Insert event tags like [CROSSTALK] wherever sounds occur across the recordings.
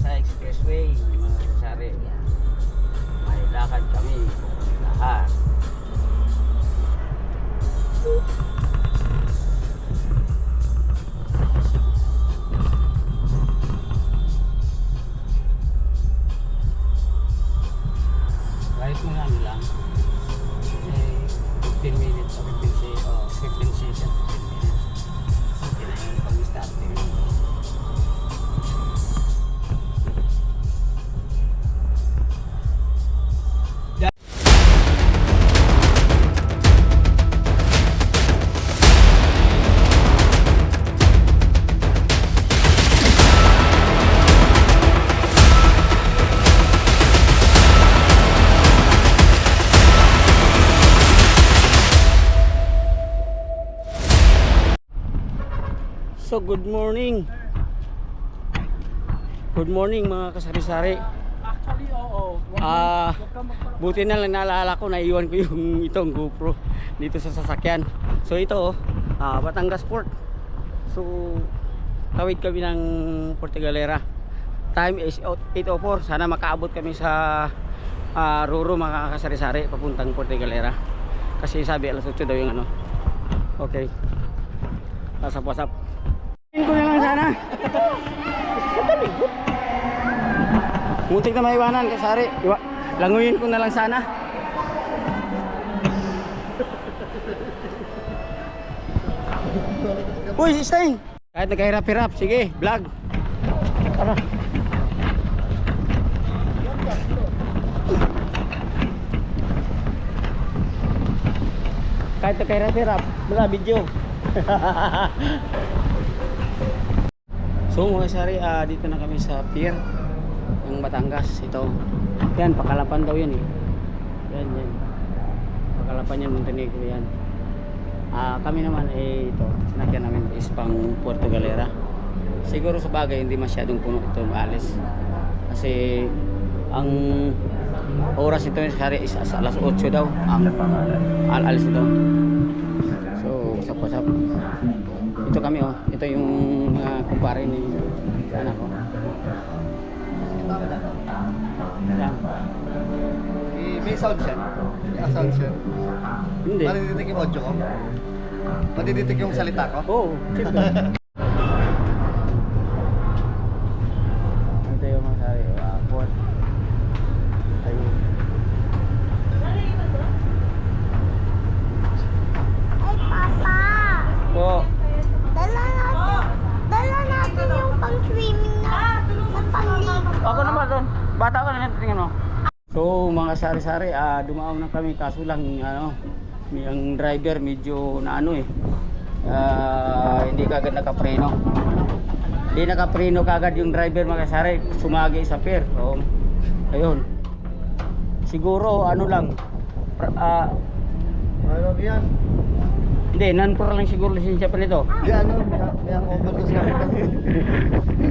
sa expressway, mga kasari. May lakad kami, lahat. Kahit mga ano lang, eh, 15 minutes o 15 se- oh, 15 seconds, 15 minutes. Okay na yun pag-start good morning. Good morning mga kasari-sari. Actually, oo. Ah, buti na lang naalala ko naiwan ko yung [LAUGHS] itong GoPro dito sa sasakyan. So ito, ah, Batangas Port. So tawid kami ng Puerto Galera. Time is 8.04. Sana makaabot kami sa ah, Ruro mga kasari-sari papuntang Puerto Galera. Kasi sabi alas 8 daw yung ano. Okay. Pasap pasap. Ko na lang sana. Muntik na maiwanan kasari. Iwa, languyin ko na lang sana. Uy, Stein! Kahit nagkahirap-hirap, sige, vlog. Tara. Kahit nagkahirap-hirap, wala video. [LAUGHS] So mga sari, ah, dito na kami sa pier ng Batangas. Ito. Yan, pakalapan daw yan eh. Yan, yan. Pakalapan yan, Montenegro yan. Ah, kami naman eh ito, sinakyan namin is pang Puerto Galera. Siguro sa bagay hindi masyadong puno ito maalis. Kasi ang oras ito yung sari is as- alas 8 daw ang al alis ito. So, usap-usap. Ito kami oh. Ito yung mga kumpare ni anak ko. Yan. Eh, May sound siya. May sound siya. Hindi. Madiditik yung audio ko. Madiditik yung salita ko. Oo. Oh, [LAUGHS] Ito yung mga sari. Uh, port. Ayun. Ay, Papa! Po. Dala natin, dala natin yung pang-swimming na, na pang-ligo. Ako naman doon. Bata ka na tingnan mo. So mga sari-sari, ah dumaaw na kami kaso lang ano, may- ang driver medyo na ano eh. ah, hindi kagad nakapreno. Hindi nakapreno kagad yung driver mga sari, sumagi sa pier. So, ayun. Siguro ano lang ah, Ano yan? hindi, non-pro lang siguro lisensya pa nito. Di ano, may, ang overdose. [LAUGHS]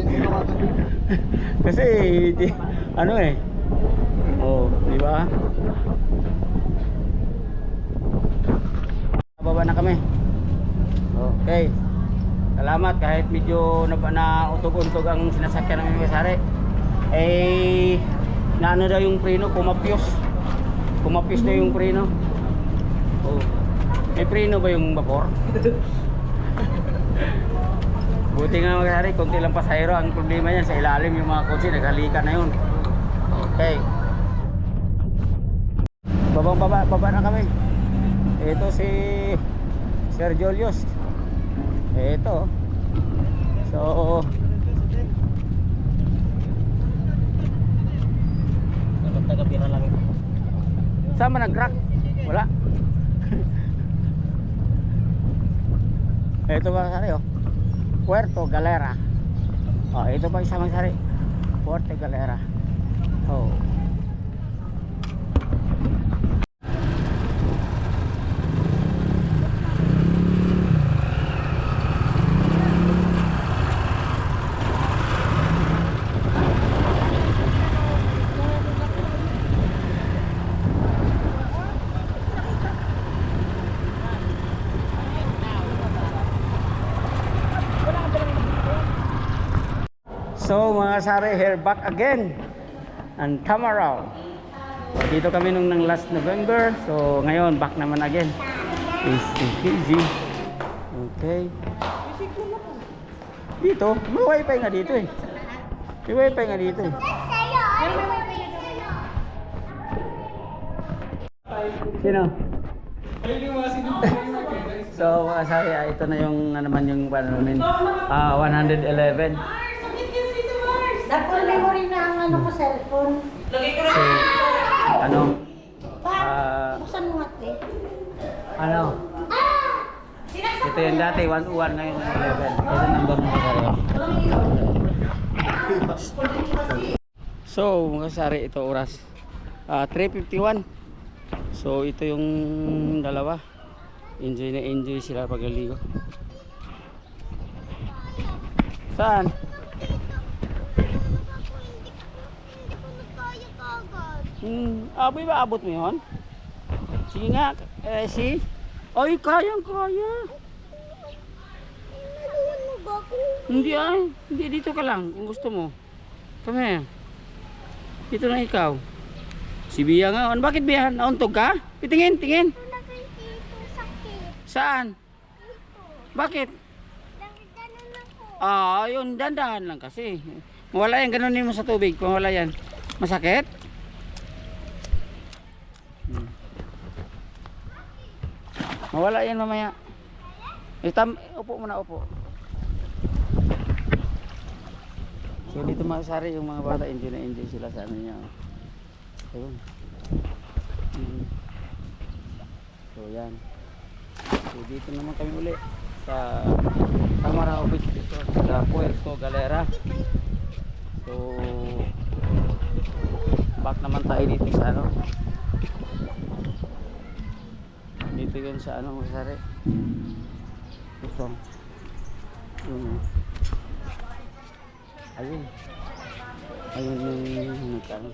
Hindi makagabi. Kasi di, ano eh. Oh, di ba? Baba na kami. Okay. Salamat kahit medyo na, na utog-untog ang sinasakyan namin mga sari. Eh naano daw yung preno, kumapyos. Kumapyos na yung preno. Oh. May preno ba yung vapor? [LAUGHS] Buti nga mga hari, konti lang pasahero. Ang problema niyan sa ilalim yung mga kotse, naghalika na yun. Okay. Babang baba, baba na kami. Ito si Sir Julius. Ito. So, taga-bira lang ito. Saan ba nag-crack? Wala. Ito ba sari oh? Puerto Galera. Oh, ito pa isang sari. Puerto Galera. Oh. So mga sari, here back again. And Tamaraw. Dito kami nung ng last November. So ngayon, back naman again. Is Fiji. Okay. Dito, may wifi nga dito eh. May wifi nga dito eh. Sino? so mga sari, ah, ito na yung ano naman yung ano namin. Ah, 111. Dapat memory na ang ano ko cellphone. So, ano? Ah, Buksan mo nga, te. ano? Ito yung dati, 101 ngayon 11. Ito yung number mo kasari. So, mga kasari, ito oras. Ah, 3.51. So, ito yung dalawa. Enjoy na enjoy sila pagliligo. Saan? Hindi ko na kaya kagad. Hmm, aboy ba abot mo yun? Sige nga, eh, si? Ay, kayang kaya. Hindi ay, hindi dito ka lang kung gusto mo. Kami. Dito na ikaw. Si Bia nga, ano, bakit Bia? Nauntog ka? Pitingin, tingin. Ito na kay Tito, sakit. Saan? Dito. Bakit? Dahil ganun ako. Ah, yun, dandahan lang kasi. Mawala yan, ganunin mo sa tubig. Mawala yan. Masakit? Mawala yan mamaya. Eh, tam, upo muna, upo. So dito mga sari, yung mga bata, enjoy na enjoy sila sa ano niya. Ayun. Mm. So yan. So dito naman kami uli sa Tamara Beach dito sa Puerto Galera. So back naman tayo dito sa ano. Yun sa ano mga sari. Ito. Yun. oh. Ayun. Ayun yung nagkano.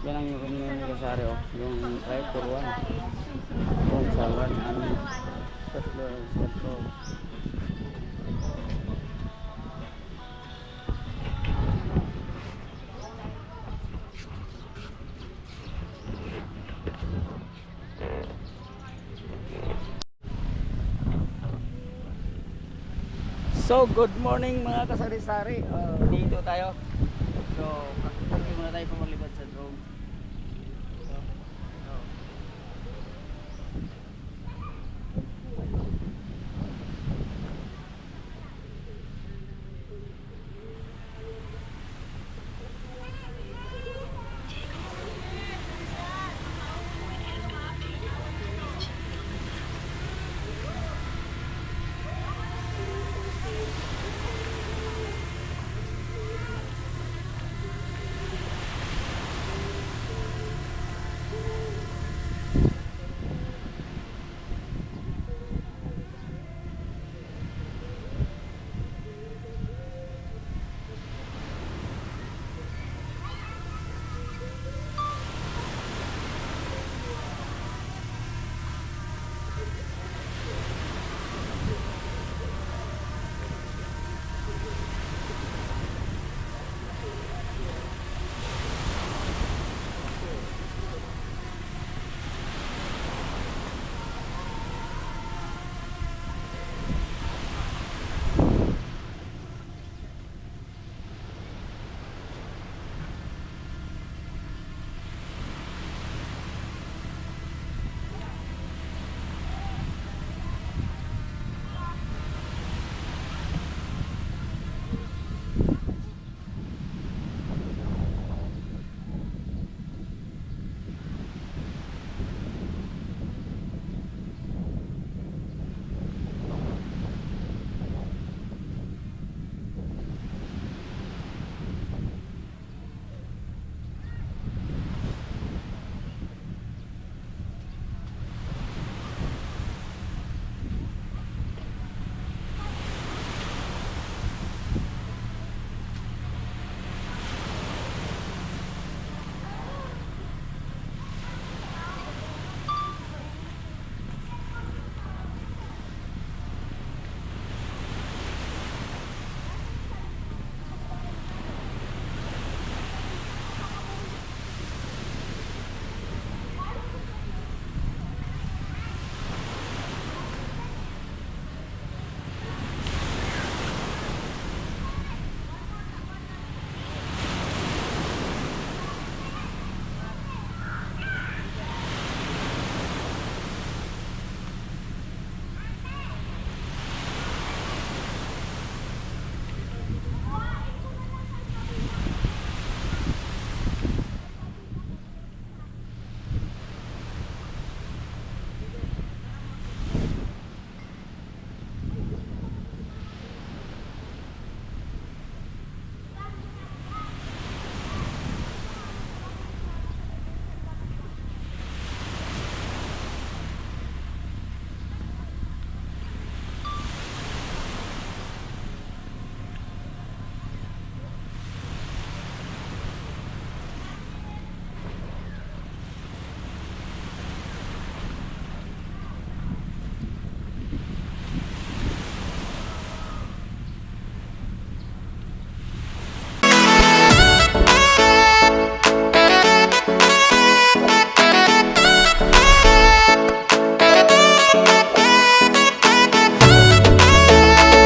Yan ang yung kasari oh. Yung right for one. Yung sa one. Ano. Tatlo. Tatlo. So, good morning mga kasari-sari. Uh, dito tayo. So, practice muna tayo pumalibad sa drone.